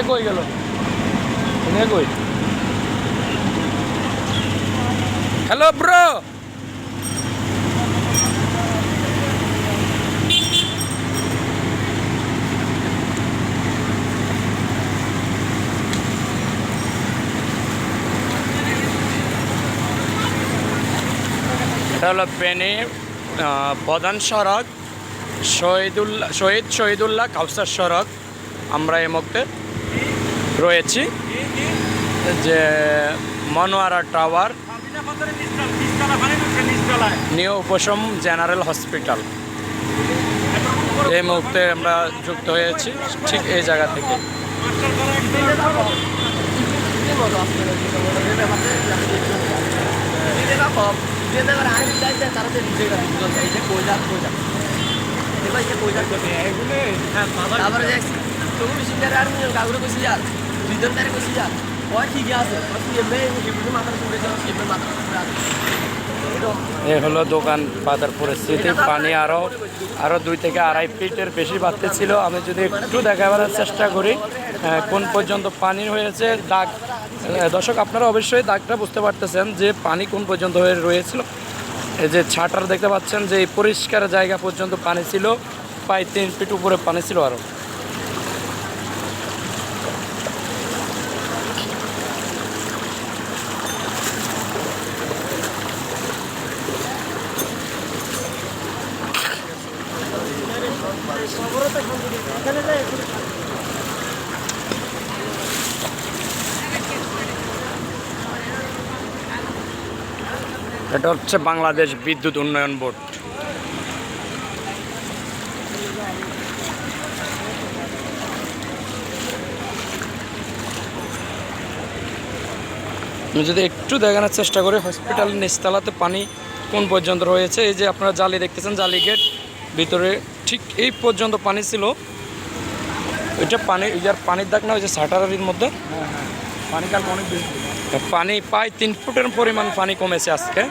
ইয়ে কই গেল ইয়ে কই হ্যালো ব্রো এটা হলো আহ, প্রধান সড়ক শহীদুল্লাহ শহীদ শহীদুল্লাহ কাউসার সড়ক। আমরা এই মুহূর্তে রয়েছি। যে Monowara tower, new Upasham general hospital. এই মুহূর্তে আমরা যুক্ত হয়েছি, ঠিক এই জায়গা থেকে। তারপরে দেখছি তুমি মিশিংটারে আর নিয়ে কাগরে কইছি আর দুইজন তারে কইছি আর ওই ঠিকই আছে তুই এমনি হিবুতে মাথার চুলে যাও এমনি মাথার চুলে আছে। এ হলো দোকান বাজার পরিস্থিতি পানি আরও আরও দুই থেকে আড়াই ফিটের বেশি বাড়তে ছিল। আমি যদি একটু দেখাবার চেষ্টা করি কোন পর্যন্ত পানি হয়েছে দাগ দর্শক আপনারা অবশ্যই দাগটা বুঝতে পারতেছেন যে পানি কোন পর্যন্ত হয়ে রয়েছিল। এই যে ছাটার দেখতে পাচ্ছেন যে পরিষ্কার জায়গা পর্যন্ত পানি ছিল প্রায় তিন ফিট উপরে পানি ছিল আরও এটা হচ্ছে বাংলাদেশ বিদ্যুৎ উন্নয়ন বোর্ড। আমি যদি একটু দেখানোর চেষ্টা করি হসপিটালের নিচতলাতে পানি কোন পর্যন্ত রয়েছে? এই যে আপনারা জালি দেখতেছেন, জালি গেট ভিতরে ঠিক এই পর্যন্ত পানি ছিল। ওইটা পানি যার পানির দাগ না ওই যে সাটারির মধ্যে? পানি কাল অনেক বেশি পানি প্রায় তিন ফুটের পরিমাণ পানি কমেছে আজকে।